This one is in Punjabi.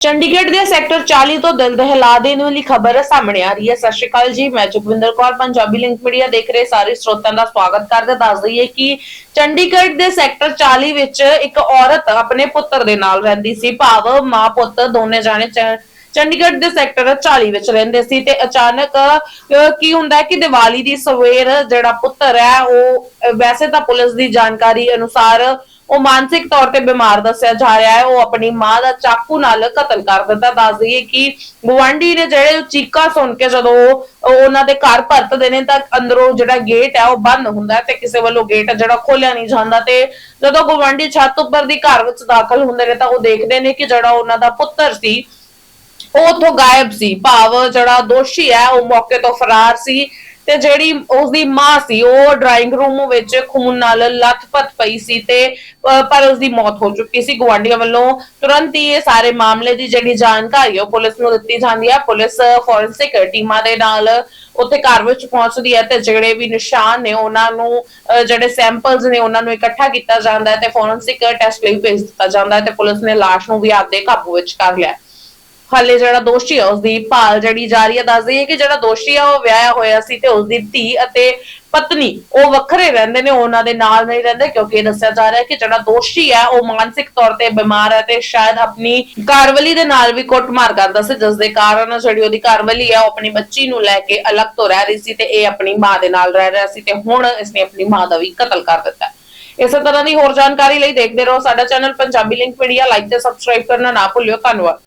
ਚੰਡੀਗੜ੍ਹ ਦੇ ਸੈਕਟਰ 40 ਤੋਂ ਦਿਲ ਦਹਿਲਾ ਦੇਣ ਵਾਲੀ ਖਬਰ ਸਾਹਮਣੇ ਆ ਰਹੀ ਹੈ। ਸਤਿ ਸ਼੍ਰੀ ਅਕਾਲ ਜੀ, ਮੈਂ ਜਗਵਿੰਦਰ ਕੌਰ, ਪੰਜਾਬੀ ਲਿੰਕ ਮੀਡੀਆ ਦੇਖ ਰਹੇ ਸਾਰੇ ਸਰੋਤਿਆਂ ਦਾ ਸਵਾਗਤ ਕਰਦੇ ਦੱਸ ਦਈਏ ਕਿ ਚੰਡੀਗੜ੍ਹ ਦੇ ਸੈਕਟਰ 40 ਵਿੱਚ ਇੱਕ ਔਰਤ ਆਪਣੇ ਪੁੱਤਰ ਦੇ ਨਾਲ ਰਹਿੰਦੀ ਸੀ। ਭਾਵ ਮਾਂ ਪੁੱਤ ਦੋਨੇ ਜਾਣੇ ਚੰਡੀਗੜ੍ਹ ਦੇ ਸੈਕਟਰ 40 ਵਿੱਚ ਰਹਿੰਦੇ ਸੀ ਤੇ ਅਚਾਨਕ ਕੀ ਹੁੰਦਾ ਹੈ ਕਿ ਦੀਵਾਲੀ ਦੀ ਸਵੇਰ ਜਿਹੜਾ ਪੁੱਤਰ ਹੈ, ਉਹ ਵੈਸੇ ਤਾਂ ਪੁਲਿਸ ਦੀ ਜਾਣਕਾਰੀ ਅਨੁਸਾਰ ਉਹ ਮਾਨਸਿਕ ਤੌਰ ਤੇ ਬਿਮਾਰ ਦੱਸਿਆ ਜਾ ਰਿਹਾ ਹੈ। ਉਹ ਆਪਣੀ ਮਾਂ ਦਾ ਚਾਕੂ ਨਾਲ ਕਤਲ ਕਰ ਦਿੱਤਾ ਦੱਸ ਦਈਏ ਕਿ ਗਵਾਂਢੀ ਨੇ ਜਿਹੜੇ ਉਹ ਸੁਣ ਕੇ ਜਦੋਂ ਉਹਨਾਂ ਦੇ ਘਰ ਪਰਤਦੇ ਨੇ ਤਾਂ ਅੰਦਰੋਂ ਜਿਹੜਾ ਗੇਟ ਹੈ ਉਹ ਬੰਦ ਹੁੰਦਾ ਤੇ ਕਿਸੇ ਵੱਲੋਂ ਗੇਟ ਜਿਹੜਾ ਖੋਲਿਆ ਨਹੀਂ ਜਾਂਦਾ ਤੇ ਜਦੋਂ ਗਵਾਂਢੀ ਛੱਤ ਉੱਪਰ ਦੀ ਘਰ ਵਿੱਚ ਦਾਖਲ ਹੁੰਦੇ ਨੇ ਤਾਂ ਉਹ ਦੇਖਦੇ ਨੇ ਕਿ ਜਿਹੜਾ ਉਹਨਾਂ ਦਾ ਪੁੱਤਰ ਸੀ, ਉਹ ਉੱਥੋਂ ਗਾਇਬ ਸੀ। ਭਾਵ ਜਿਹੜਾ ਦੋਸ਼ੀ ਹੈ, ਉਹ ਮੌਕੇ ਤੋਂ ਫਰਾਰ ਸੀ। ਤੇ ਜਿਹੜੀ ਉਸਦੀ ਮਾਂ ਸੀ ਉਹ ਡਰਾਇੰਗ ਰੂਮ ਵਿੱਚ ਖੂਨ ਨਾਲ ਲੱਥਪੱਥ ਪਈ ਸੀ ਤੇ ਅਹ, ਪਰ ਉਸਦੀ ਮੌਤ ਹੋ ਚੁੱਕੀ ਸੀ। ਗਵਾਂਢੀਆਂ ਵੱਲੋਂ ਤੁਰੰਤ ਹੀ ਇਹ ਸਾਰੇ ਮਾਮਲੇ ਦੀ ਜਿਹੜੀ ਜਾਣਕਾਰੀ ਉਹ ਪੁਲਿਸ ਨੂੰ ਦਿੱਤੀ ਜਾਂਦੀ ਹੈ ਪੁਲਿਸ ਫੋਰੈਂਸਿਕ ਟੀਮਾਂ ਦੇ ਨਾਲ ਉੱਥੇ ਘਰ ਵਿੱਚ ਪਹੁੰਚਦੀ ਹੈ ਤੇ ਜਿਹੜੇ ਵੀ ਨਿਸ਼ਾਨ ਨੇ ਉਹਨਾਂ ਨੂੰ ਜਿਹੜੇ ਸੈਂਪਲਸ ਨੇ ਉਹਨਾਂ ਨੂੰ ਇਕੱਠਾ ਕੀਤਾ ਜਾਂਦਾ ਹੈ ਤੇ ਫੋਰੈਂਸਿਕ ਟੈਸਟ ਲਈ ਭੇਜ ਦਿੱਤਾ ਜਾਂਦਾ ਹੈ ਤੇ ਪੁਲਿਸ ਨੇ ਲਾਸ਼ ਨੂੰ ਵੀ ਆਪਦੇ ਕਾਬੂ ਵਿੱਚ ਕਰ ਲਿਆ ਹਾਲੇ ਜਿਹੜਾ ਦੋਸ਼ੀ ਹੈ ਉਸਦੀ ਭਾਲ ਜਿਹੜੀ ਜਾ ਰਹੀ ਹੈ ਦੱਸ ਦਈਏ ਕਿ ਜਿਹੜਾ ਦੋਸ਼ੀ ਆ, ਉਹ ਵਿਆਹਿਆ ਹੋਇਆ ਸੀ ਤੇ ਉਸਦੀ ਧੀ ਅਤੇ ਪਤਨੀ, ਉਹ ਵੱਖਰੇ ਰਹਿੰਦੇ ਨੇ ਉਹਨਾਂ ਦੇ ਨਾਲ ਨਹੀਂ ਰਹਿੰਦੇ, ਕਿਉਂਕਿ ਇਹ ਦੱਸਿਆ ਜਾ ਰਿਹਾ ਹੈ ਕਿ ਜਿਹੜਾ ਦੋਸ਼ੀ ਹੈ ਉਹ ਮਾਨਸਿਕ ਤੌਰ ਤੇ ਬਿਮਾਰ ਹੈ ਤੇ ਸ਼ਾਇਦ ਆਪਣੀ ਘਰਵਾਲੀ ਦੇ ਨਾਲ ਵੀ ਕੁੱਟਮਾਰ ਕਰਦਾ ਸੀ ਜਿਸ ਦੇ ਕਾਰਨ ਜਿਹੜੀ ਉਹਦੀ ਘਰਵਾਲੀ ਹੈ ਉਹ ਆਪਣੀ ਬੱਚੀ ਨੂੰ ਲੈ ਕੇ ਅਲੱਗ ਤੋਂ ਰਹਿ ਰਹੀ ਸੀ ਤੇ ਇਹ ਆਪਣੀ ਮਾਂ ਦੇ ਨਾਲ ਰਹਿ ਰਿਹਾ ਸੀ ਤੇ ਹੁਣ ਇਸਨੇ ਆਪਣੀ ਮਾਂ ਦਾ ਵੀ ਕਤਲ ਕਰ ਦਿੱਤਾ। ਇਸੇ ਤਰ੍ਹਾਂ ਦੀ ਹੋਰ ਜਾਣਕਾਰੀ ਲਈ ਦੇਖਦੇ ਰਹੋ ਸਾਡਾ channel Punjabi link media like ਤੇ ਸਬਸਕ੍ਰਾਈਬ ਕਰਨਾ ਨਾ ਭੁੱਲਿਓ, ਧੰਨਵਾਦ।